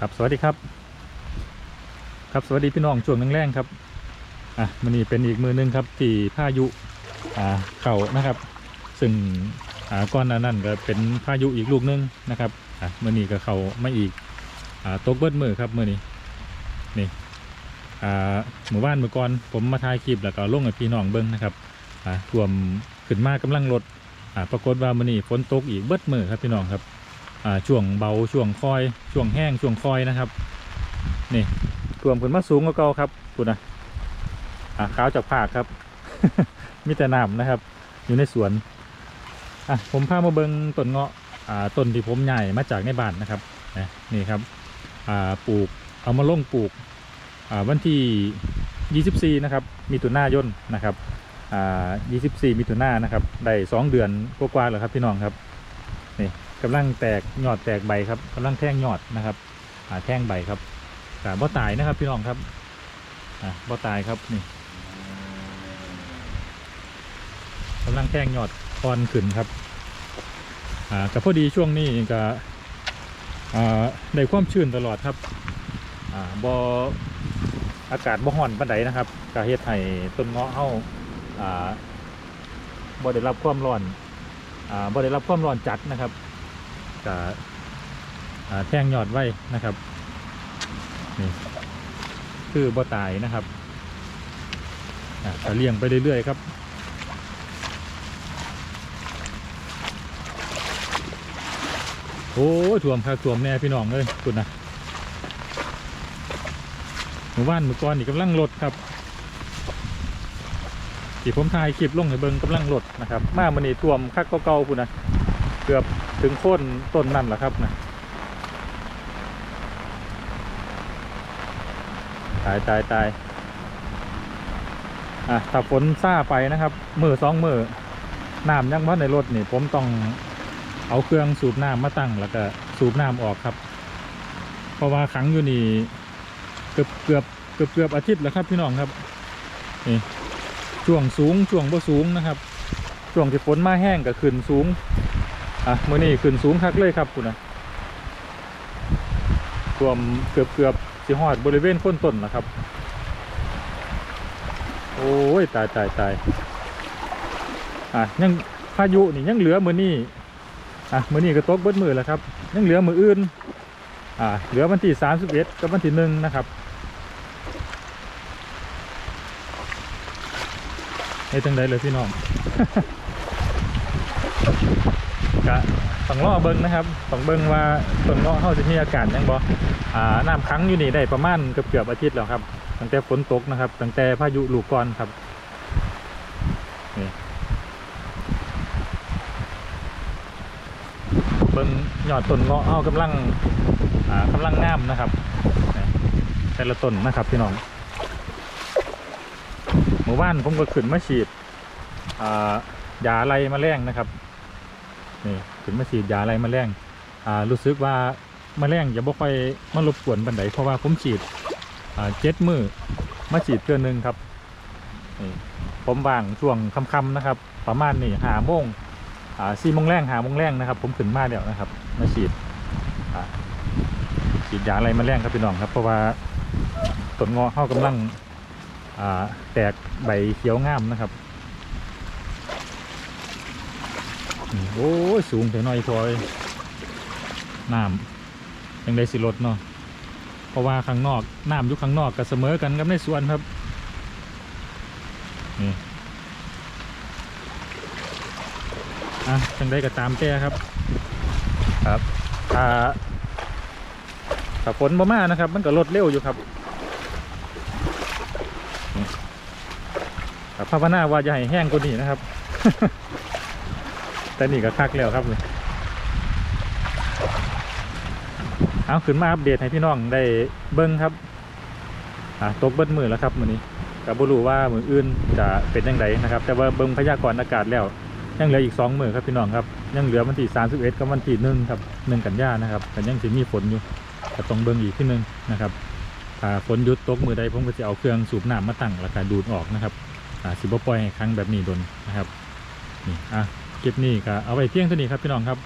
ครับสวัสดีครับ ครับสวัสดีพี่น้องช่วงแรงๆครับอะมันนี่เป็นอีกมือหนึงครับที่พายุอ่าเก่านะครับ ซึ่งอ่าก้อนนานั้นก็เป็นพายุอีกลูกหนึงนะครับอะมือนี้ก็เข่าไม่อีกอ่าตกเบิดมือครับมือนี้นี่อ่าหมู่บ้านเมื่อก่อนผมมาถ่ายคลิปแล้วก็ลงให้พี่น้องเบิ้งนะครับอ่าท่วมขึ้นมากำลังลดอ่าปรากฏว่ามือนี้ฝนตกอีกเบิดมือครับพี่น้องครับ ช่วงเบาช่วงคอย ช่วงแห้งช่วงคอยนะครับ นี่ท่วมขึ้นมาสูงกว่าเก่าครับคุณนะอ่าขาวจากภาคครับ มีแต่น้ำนะครับ อยู่ในสวนอะผมพามาเบิงต้นเงาะอ่าต้นที่ผมใหญ่มาจากในบ้านนะครับนี่ครับอ่าปลูกเอามาลงปลูกอ่าวันที่ 24 นะครับ มีตุนายนนะครับอ่า24มิถุนานนะครับ ได้สองเดือนกว่าๆแล้วครับพี่น้องครับ นี่ กำลังแตกยอดแตกใบครับกำลังแท่งยอดนะครับอ่าแท่งใบครับแต่บ่ตายนะครับพี่น้องครับอ่าบ่ตายครับนี่กำลังแท่งยอดอ่อนขึ้นครับอ่ากับพอดีช่วงนี้ก็อ่าได้ความชื้นตลอดครับอ่าบ่อากาศบ่ฮ้อนปานใดนะครับก็เฮ็ดให้ต้นเงาะเฮาอ่าบ่ได้รับความร้อนอ่าบ่ได้รับความร้อนจัดนะครับ กับแท่งยอดไว้นะครับนี่คือบ่ตายนะครับอะเลี้ยงไปเรื่อยๆครับโอ้ยถ่วมครับถ่วมแน่พี่น้องเลยคุณนะหมู่บ้านหมู่ก้อนนี่กำลังลดครับที่ผมถ่ายคลิปลงให้เบิงกำลังลดนะครับ มามันนี่ท่วมคักเก่าๆคุณนะ กือบถึงโค่นต้นนั่นแหละครับนะตายตายตายอะถ้าฝนซ่าไปนะครับมือสองมือน้ำยังว่าในรถนี่ ผมต้องเอาเครื่องสูบน้ำมาตั้งแล้วก็สูบน้ำออกครับ เพราะว่าขังอยู่นี่เกือบเกือบเกือบเกือบอาทิตย์แล้วครับพี่น้องครับนี่ช่วงสูงช่วงบ่สูงนะครับช่วงที่ฝนมาแห้งก็ขึ้นสูง อะมื่อนี้ขึ้นสูงคักเลยครับคุณนะรวมเกือบเกือบสิหอดบริเวณค้นต้นนะครับ โอ้ยตายตายตายอะยังพายุนี่ยังเหลือมือนี้อะมือนี้ก็ตกเบิดมือแล้วครับ ยังเหลือมืออื่นอ่าเหลือวันที่สามสิบเอ็ดกับวันที่หนึ่งนะครับให้จังใดเลยพี่น้อง ก็ต้องรอเบิ้งนะครับต้องเบิ้งว่าต้นเงาะเขาจะมีอากาศยังบ่อ่าน้ำค้างอยู่นี่ได้ประมาณเกือบเกือบอาทิตย์แล้วครับตั้งแต่ฝนตกนะครับตั้งแต่พายุลูกก่อนครับนี่เบิ้งยอดต้นเงาะเอากำลังอ่ากำลังงามนะครับแต่ละต้นนะครับพี่น้องหมู่บ้านผมก็ขึ้นมาฉีดอ่ายาไรมาแรงนะครับ นี่ถึงมาฉีดยาอะไรแมาแรงอ่ารู้สึกว่ามาแมลงจะบ่ค่อยมารบกวนบันไดเพราะว่าผมฉีดอ่าเจ็ดมือมาฉีดเทื่อหนึงครับนี่ผมว่างช่วงค่ำๆนะครับ ประมาณนี่หาโมงอ่าสี่โมงแรงหาโมงแรงนะครับ ผมขึ้นมาแล้วนะครับ มาฉีดอ่าฉีดยาอะไรแมาแรงครับพี่น้องครับ เพราะว่าต้นงาะเข้ากำลังอ่าแตกใบเขียวงามนะครับ อืม โอ้ยสูงแต่น้อยพอยน้ำยังได้สิลดเนาะเพราะว่าข้างนอกน้ำอยู่ข้างนอกก็เสมอกันกับในสวนครับนี่อะจังได้ก็ตามแก้ครับ ครับถ้าถ้าฝนบ่มานะครับ มันก็ลดเร็วอยู่ครับนี่แต่ภาวนาว่าจะให้แห้งกว่านี้นะครับ แต่นี่ก็คักแล้วครับเลยเอาขึ้นมาอัปเดตให้พี่น้องได้เบิ้งครับอ่าตกเบิ้มือแล้วครับมือนี้กับบรู้ว่ามืออื่นจะเป็นยังไงนะครับ แต่ว่าเบิ้งพยากรณ์อากาศแล้วยังเหลืออีกสองมือครับพี่น้องครับยังเหลือวันที่สามสิบเอ็ดกับวันที่หนึ่งครับหนึ่งกันยานะครับแต่ยังจะมีฝนอยู่ก็ต้องเบิ้งอีกที่หนึ่งนะครับถ้าฝนหยุดตกมือใดผมก็จะเอาเครื่องสูบน้ำมาตั้งแล้วก็ดูดออกนะครับอ่าสิบปล่อยให้ครั้งแบบนี้โดนนะครับนี่อะ คลิปนี้ก็เอาไว้เพียงเท่านี้ครับพี่น้องครับ